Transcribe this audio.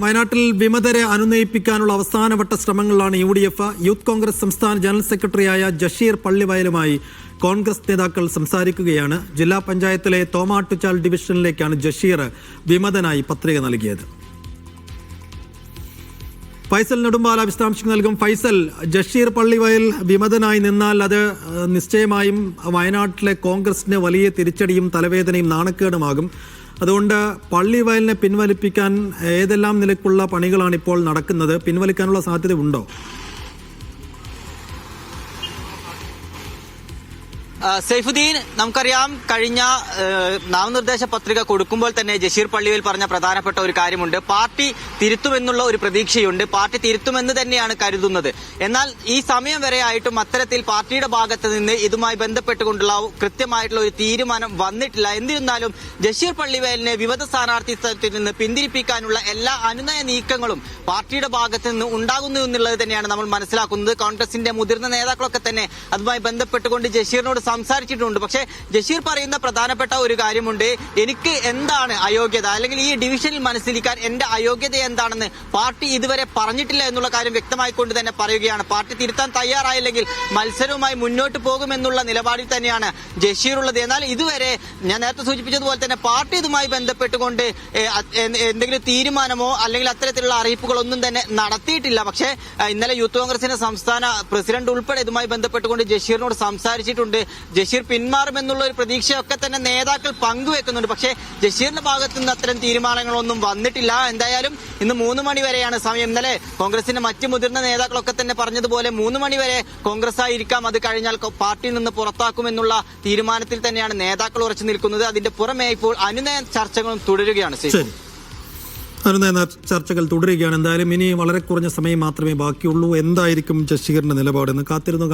വയനാട്ടിൽ വിമതരെ അനുനയിപ്പിക്കാനുള്ള അവസാനവട്ട ശ്രമങ്ങളിലാണ് U D F youth Congress സംസ്ഥാന ജനറൽ സെക്രട്ടറിയായ ജഷീർ പള്ളിവയലുമായി കോൺഗ്രസ് നേതാക്കൾ സംസാരിക്കുകയാണ്. ജില്ലാ പഞ്ചായത്തിലെ തോമാട്ടുചാൽ ഡിവിഷനിലേക്കാണ് ജഷീർ വിമതനായി പത്രിക നൽകിയത്. ഫൈസൽ നെടുമ്പാല വിശദാംശങ്ങൾ നൽകും. ഫൈസൽ ജഷീർ പള്ളിവയൽ വിമതനായി നിന്നാൽ അത് നിശ്ചയമായും വയനാട്ടിലെ കോൺഗ്രസിന് വലിയ തിരിച്ചടിയും തലവേദനയും നാണക്കേടുമാകും. അതുകൊണ്ട് പള്ളിവയലിനെ പിൻവലിപ്പിക്കാൻ ഏതെല്ലാം നിലക്കുള്ള പണികളാണ് ഇപ്പോൾ നടക്കുന്നത്? പിൻവലിക്കാനുള്ള സാധ്യത ഉണ്ടോ സൈഫുദ്ദീൻ നമുക്കറിയാം കഴിഞ്ഞ നാമനിർദ്ദേശ പത്രിക കൊടുക്കുമ്പോൾ തന്നെ ജഷീർ പള്ളിയിൽ പറഞ്ഞ പ്രധാനപ്പെട്ട ഒരു കാര്യമുണ്ട്. പാർട്ടി തിരുത്തുമെന്നുള്ള ഒരു പ്രതീക്ഷയുണ്ട്. പാർട്ടി തിരുത്തുമെന്ന് തന്നെയാണ് കരുതുന്നത്. എന്നാൽ ഈ സമയം വരെ ആയിട്ടും അത്തരത്തിൽ പാർട്ടിയുടെ ഭാഗത്ത് നിന്ന് ഇതുമായി ബന്ധപ്പെട്ടുകൊണ്ടുള്ള കൃത്യമായിട്ടുള്ള ഒരു തീരുമാനം വന്നിട്ടില്ല. എന്നിരുന്നാലും ജഷീർ പള്ളിവേലിനെ വിമത സ്ഥാനാർത്ഥിത്വത്തിൽ നിന്ന് പിന്തിരിപ്പിക്കാനുള്ള എല്ലാ അനുനയ നീക്കങ്ങളും പാർട്ടിയുടെ ഭാഗത്ത് നിന്ന് ഉണ്ടാകുന്നു എന്നുള്ളത് തന്നെയാണ് നമ്മൾ മനസ്സിലാക്കുന്നത്. കോൺഗ്രസിന്റെ മുതിർന്ന നേതാക്കളൊക്കെ തന്നെ അതുമായി ബന്ധപ്പെട്ടുകൊണ്ട് ജഷീറിനോട് സംസാരിച്ചിട്ടുണ്ട്. പക്ഷേ ജഷീർ പറയുന്ന പ്രധാനപ്പെട്ട ഒരു കാര്യമുണ്ട്. എനിക്ക് എന്താണ് അയോഗ്യത? അല്ലെങ്കിൽ ഈ ഡിവിഷനിൽ മനസ്സിലിക്കാൻ എന്റെ അയോഗ്യത എന്താണെന്ന് പാർട്ടി ഇതുവരെ പറഞ്ഞിട്ടില്ല എന്നുള്ള കാര്യം വ്യക്തമായിക്കൊണ്ട് തന്നെ പറയുകയാണ്. പാർട്ടി തിരുത്താൻ തയ്യാറായില്ലെങ്കിൽ മത്സരവുമായി മുന്നോട്ട് പോകുമെന്നുള്ള നിലപാടിൽ തന്നെയാണ് ജഷീർ ഉള്ളത് എന്നാൽ ഇതുവരെ ഞാൻ നേരത്തെ സൂചിപ്പിച്ചതുപോലെ തന്നെ പാർട്ടി ഇതുമായി ബന്ധപ്പെട്ടുകൊണ്ട് എന്തെങ്കിലും തീരുമാനമോ അല്ലെങ്കിൽ അത്തരത്തിലുള്ള അറിയിപ്പുകളൊന്നും തന്നെ നടത്തിയിട്ടില്ല. പക്ഷേ ഇന്നലെ യൂത്ത് കോൺഗ്രസിന്റെ സംസ്ഥാന പ്രസിഡന്റ് ഉൾപ്പെടെ ഇതുമായി ബന്ധപ്പെട്ടുകൊണ്ട് ജഷീറിനോട് സംസാരിച്ചിട്ടുണ്ട്. ജഷീർ പിന്മാറുമെന്നുള്ള ഒരു പ്രതീക്ഷയൊക്കെ തന്നെ നേതാക്കൾ പങ്കുവെക്കുന്നുണ്ട്. പക്ഷേ ജഷീറിന്റെ ഭാഗത്തു നിന്ന് അത്തരം തീരുമാനങ്ങളൊന്നും വന്നിട്ടില്ല. എന്തായാലും ഇന്ന് മൂന്ന് മണി വരെയാണ് സമയം. ഇന്നലെ കോൺഗ്രസിന്റെ മറ്റ് മുതിർന്ന നേതാക്കളൊക്കെ തന്നെ പറഞ്ഞതുപോലെ മൂന്ന് മണി വരെ കോൺഗ്രസ് ആയിരിക്കാം അത് കഴിഞ്ഞാൽ പാർട്ടിയിൽ നിന്ന് പുറത്താക്കുമെന്നുള്ള തീരുമാനത്തിൽ തന്നെയാണ് നേതാക്കൾ ഉറച്ചു നിൽക്കുന്നത്. അതിന്റെ പുറമെ ഇപ്പോൾ അനുനയ ചർച്ചകളും തുടരുകയാണ്. ശരി. അനുനയ ചർച്ചകൾ തുടരുകയാണ്. എന്തായാലും ഇനി വളരെ കുറഞ്ഞ സമയം മാത്രമേ ബാക്കിയുള്ളൂ. എന്തായിരിക്കും ജഷീറിന്റെ നിലപാടെന്ന് കാത്തിരുന്നു